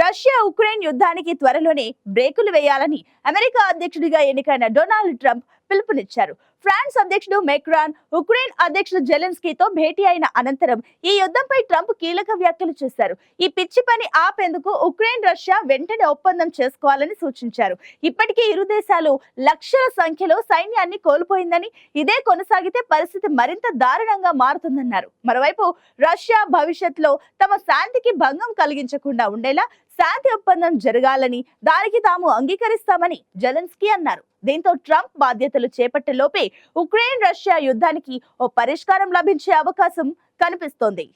Russia Ukraine యుద్ధానికి త్వరలోనే బ్రేకులు వేయాలని అమెరికా అధ్యక్షుడిగా ఎన్నికైన డొనాల్డ్ ట్రంప్ పిలుపునిచ్చారు. ఫ్రాన్స్ అధ్యక్షుడు మెక్రాన్ ఉక్రెయిన్ అధ్యక్షుడు జెలెన్స్కీతో భేటీ అయిన అనంతరం ఈ యుద్ధంపై ట్రంప్ కీలక వ్యాఖ్యలు చేశారు. ఈ పిచ్చి పని ఆపేందుకు ఉక్రెయిన్ రష్యా వెంటనే ఒప్పందం చేసుకోవాలని సూచించారు. ఇప్పటికే ఇరు దేశాలు లక్షల సంఖ్యలో సైన్యాన్ని కోల్పోయిందని ఇదే కొనసాగితే పరిస్థితి మరింత దారుణంగా మారుతుందన్నారు. మరోవైపు రష్యా భవిష్యత్తులో తమ శాంతికి భంగం కలిగించకుండా ఉండేలా శాంతి ఒప్పందం జరగాలని దానికి తాము అంగీకరిస్తామని జెలెన్స్కీ అన్నారు. దీంతో ట్రంప్ బాధ్యతలు చేపట్టే లోపే ఉక్రెయిన్ రష్యా యుద్ధానికి ఓ పరిష్కారం లభించే అవకాశం కనిపిస్తోంది.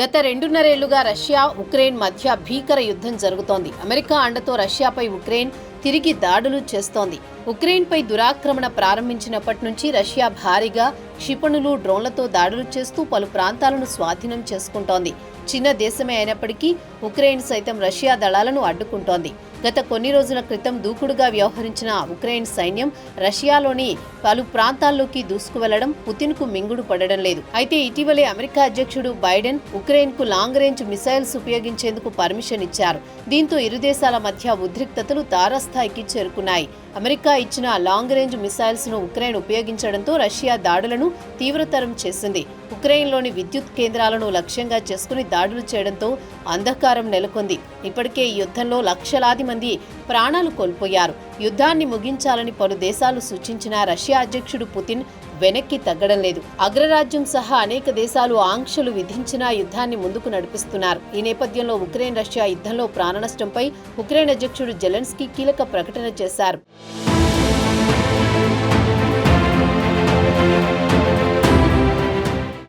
గత రెండున్నరేళ్ళుగా రష్యా ఉక్రెయిన్ మధ్య భీకర యుద్ధం జరుగుతోంది. అమెరికా అండతో రష్యాపై ఉక్రెయిన్ తిరిగి దాడులు చేస్తోంది. ఉక్రెయిన్పై దురాక్రమణ ప్రారంభించినప్పటి నుంచి రష్యా భారీగా క్షిపణులు డ్రోన్లతో దాడులు చేస్తూ పలు ప్రాంతాలను స్వాధీనం చేసుకుంటోంది. చిన్న దేశమే అయినప్పటికీ ఉక్రెయిన్ సైతం రష్యా దళాలను అడ్డుకుంటోంది. గత కొన్ని రోజుల క్రితం దూకుడుగా వ్యవహరించిన ఉక్రెయిన్ సైన్యం రష్యాలోని పలు ప్రాంతాల్లోకి దూసుకువెళ్ళడం పుతిన్కు మింగుడు పడడం లేదు. అయితే ఇటీవలే అమెరికా అధ్యక్షుడు బైడెన్ ఉక్రెయిన్కు లాంగ్ రేంజ్ మిసైల్స్ ఉపయోగించేందుకు పర్మిషన్ ఇచ్చారు. దీంతో ఇరు దేశాల మధ్య ఉద్రిక్తతలు తారాస్థాయికి చేరుకున్నాయి. అమెరికా ఇచ్చిన లాంగ్ రేంజ్ మిసైల్స్ను ఉక్రెయిన్ ఉపయోగించడంతో రష్యా దాడులను తీవ్రతరం చేసింది. ఉక్రెయిన్లోని విద్యుత్ కేంద్రాలను లక్ష్యంగా చేసుకుని దాడులు చేయడంతో అంధకారం నెలకొంది. ఇప్పటికే ఈ యుద్ధంలో లక్షలాది మంది ప్రాణాలు కోల్పోయారు. యుద్ధాన్ని ముగించాలని పలు దేశాలు సూచించిన రష్యా అధ్యక్షుడు పుతిన్ వెనక్కి తగ్గడం లేదు. అగ్రరాజ్యం సహా అనేక దేశాలు ఆంక్షలు విధించినా యుద్ధాన్ని ముందుకు నడిపిస్తున్నారు. ఈ నేపథ్యంలో ఉక్రెయిన్ రష్యా యుద్ధంలో ప్రాణనష్టంపై ఉక్రెయిన్ అధ్యక్షుడు జెలెన్స్కీ కీలక ప్రకటన చేశారు.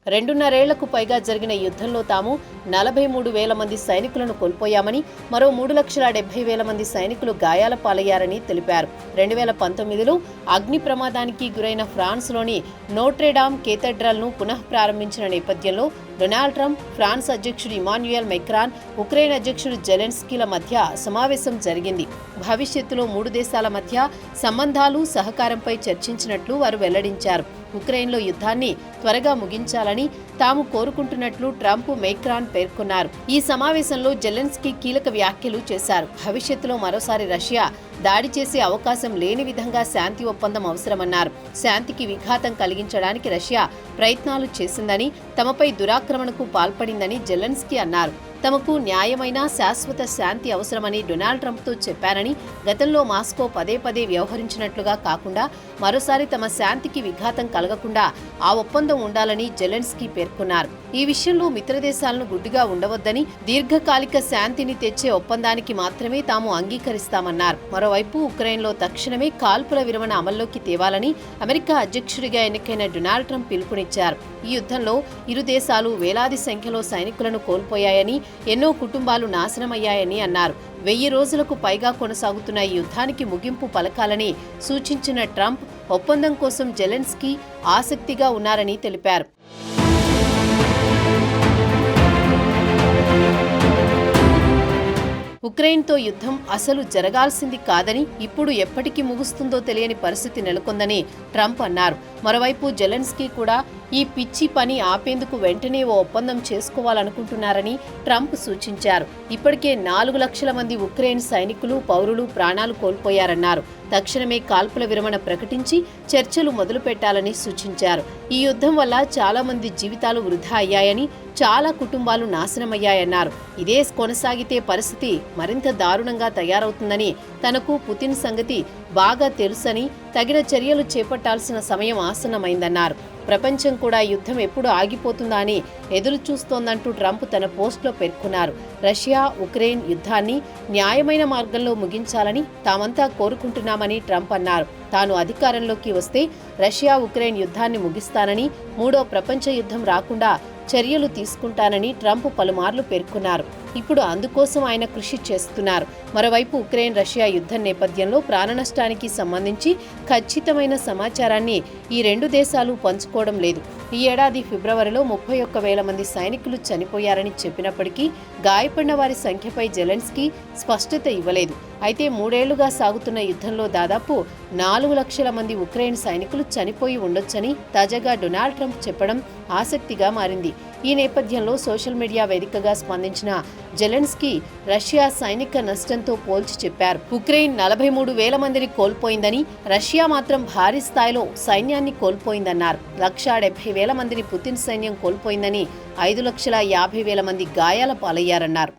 రెండున్నరేళ్ళకు పైగా జరిగిన యుద్ధంలో తాము నలభై మూడు వేల మంది సైనికులను కోల్పోయామని మరో మూడు లక్షల డెబ్బై వేల మంది సైనికులు గాయాల పాలయ్యారని తెలిపారు. రెండు వేల పంతొమ్మిదిలో అగ్ని ప్రమాదానికి గురైన ఫ్రాన్స్లోని నోట్రేడామ్ కేథడ్రల్ను పునః ప్రారంభించిన నేపథ్యంలో డొనాల్డ్ ట్రంప్ ఫ్రాన్స్ అధ్యక్షుడు ఇమాన్యుయల్ మెక్రాన్ ఉక్రెయిన్ అధ్యక్షుడు జెలెన్స్కీల మధ్య సమావేశం జరిగింది. భవిష్యత్తులో మూడు దేశాల మధ్య సంబంధాలు సహకారంపై చర్చించినట్లు వారు వెల్లడించారు. ఉక్రెయిన్లో యుద్ధాన్ని త్వరగా ముగించాలని తాము కోరుకుంటున్నట్లు ట్రంప్ మేక్రాన్ పేర్కొన్నారు. ఈ సమావేశంలో జెలెన్స్కీ కీలక వ్యాఖ్యలు చేశారు. భవిష్యత్తులో మరోసారి రష్యా దాడి చేసే అవకాశం లేని విధంగా శాంతి ఒప్పందం అవసరమన్నారు. శాంతికి విఘాతం కలిగించడానికి రష్యా ప్రయత్నాలు చేసిందని తమపై దురాక్రమణకు పాల్పడిందని జెలెన్స్కీ అన్నారు. తమకు న్యాయమైన శాశ్వత శాంతి అవసరమని డొనాల్డ్ ట్రంప్తో చెప్పారని గతంలో మాస్కో పదే పదే వ్యవహరించినట్లుగా కాకుండా మరోసారి తమ శాంతికి విఘాతం కలగకుండా ఆ ఒప్పందం ఉండాలని జెలెన్స్కీ పేర్కొన్నారు. ఈ విషయంలో మిత్రదేశాలను గుడ్డిగా ఉండవద్దని దీర్ఘకాలిక శాంతిని తెచ్చే ఒప్పందానికి మాత్రమే తాము అంగీకరిస్తామన్నారు. మరోవైపు ఉక్రెయిన్లో తక్షణమే కాల్పుల విరమణ అమల్లోకి తేవాలని అమెరికా అధ్యక్షుడిగా ఎన్నికైన డొనాల్డ్ ట్రంప్ పిలుపునిచ్చారు. ఈ యుద్ధంలో ఇరు దేశాలు వేలాది సంఖ్యలో సైనికులను కోల్పోయాయని ఎన్నో కుటుంబాలు నాశనమయ్యాయని అన్నారు. వెయ్యి రోజులకు పైగా కొనసాగుతున్న ఈ యుద్ధానికి ముగింపు పలకాలని సూచించిన ట్రంప్ ఒప్పందం కోసం జెలెన్స్కీ ఆసక్తిగా ఉన్నారని తెలిపారు. ఉక్రెయిన్తో యుద్ధం అసలు జరగాల్సింది కాదని ఇప్పుడు ఎప్పటికి ముగుస్తుందో తెలియని పరిస్థితి నెలకొందని ట్రంప్ అన్నారు. మరోవైపు జెలెన్స్కీ కూడా ఈ పిచ్చి పని ఆపేందుకు వెంటనే ఓ ఒప్పందం చేసుకోవాలనుకుంటున్నారని ట్రంప్ సూచించారు. ఇప్పటికే నాలుగు లక్షల మంది ఉక్రెయిన్ సైనికులు పౌరులు ప్రాణాలు కోల్పోయారన్నారు. తక్షణమే కాల్పుల విరమణ ప్రకటించి చర్చలు మొదలుపెట్టాలని సూచించారు. ఈ యుద్ధం వల్ల చాలా మంది జీవితాలు వృధా అయ్యాయని చాలా కుటుంబాలు నాశనమయ్యాయన్నారు. ఇదే కొనసాగితే పరిస్థితి మరింత దారుణంగా తయారవుతుందని తనకు పుతిన్ సంగతి బాగా తెలుసని తగిన చర్యలు చేపట్టాల్సిన సమయం ఆసన్నమైందన్నారు. ప్రపంచం కూడా యుద్ధం ఎప్పుడు ఆగిపోతుందా అని ఎదురు చూస్తోందంటూ ట్రంప్ తన పోస్టులో పేర్కొన్నారు. రష్యా ఉక్రెయిన్ యుద్ధాన్ని న్యాయమైన మార్గంలో ముగించాలని తామంతా కోరుకుంటున్నామని ట్రంప్ అన్నారు. తాను అధికారంలోకి వస్తే రష్యా ఉక్రెయిన్ యుద్ధాన్ని ముగిస్తానని మూడో ప్రపంచ యుద్ధం రాకుండా చర్యలు తీసుకుంటానని ట్రంప్ పలుమార్లు పేర్కొన్నారు. ఇప్పుడు అందుకోసం ఆయన కృషి చేస్తున్నారు. మరోవైపు ఉక్రెయిన్ రష్యా యుద్ధం నేపథ్యంలో ప్రాణనష్టానికి సంబంధించి ఖచ్చితమైన సమాచారాన్ని ఈ రెండు దేశాలు పంచుకోవడం లేదు. ఈ ఏడాది ఫిబ్రవరిలో ముప్పై ఒక్క వేల మంది సైనికులు చనిపోయారని చెప్పినప్పటికీ గాయపడిన వారి సంఖ్యపై జెలెన్స్కీ స్పష్టత ఇవ్వలేదు. అయితే మూడేళ్ళుగా సాగుతున్న యుద్ధంలో దాదాపు నాలుగు లక్షల మంది ఉక్రెయిన్ సైనికులు చనిపోయి ఉండొచ్చని తాజాగా డొనాల్డ్ ట్రంప్ చెప్పడం ఆసక్తిగా మారింది. ఈ నేపథ్యంలో సోషల్ మీడియా వేదికగా స్పందించిన జెలెన్స్కీ రష్యా సైనిక నష్టంతో పోల్చి చెప్పారు. ఉక్రెయిన్ నలభై మూడు వేల మందిని కోల్పోయిందని రష్యా మాత్రం భారీ స్థాయిలో సైన్యాన్ని కోల్పోయిందన్నారు. లక్షా డెబ్బై వేల మందిని పుతిన్ సైన్యం కోల్పోయిందని ఐదు లక్షల యాభై వేల మంది గాయాల పాలయ్యారన్నారు.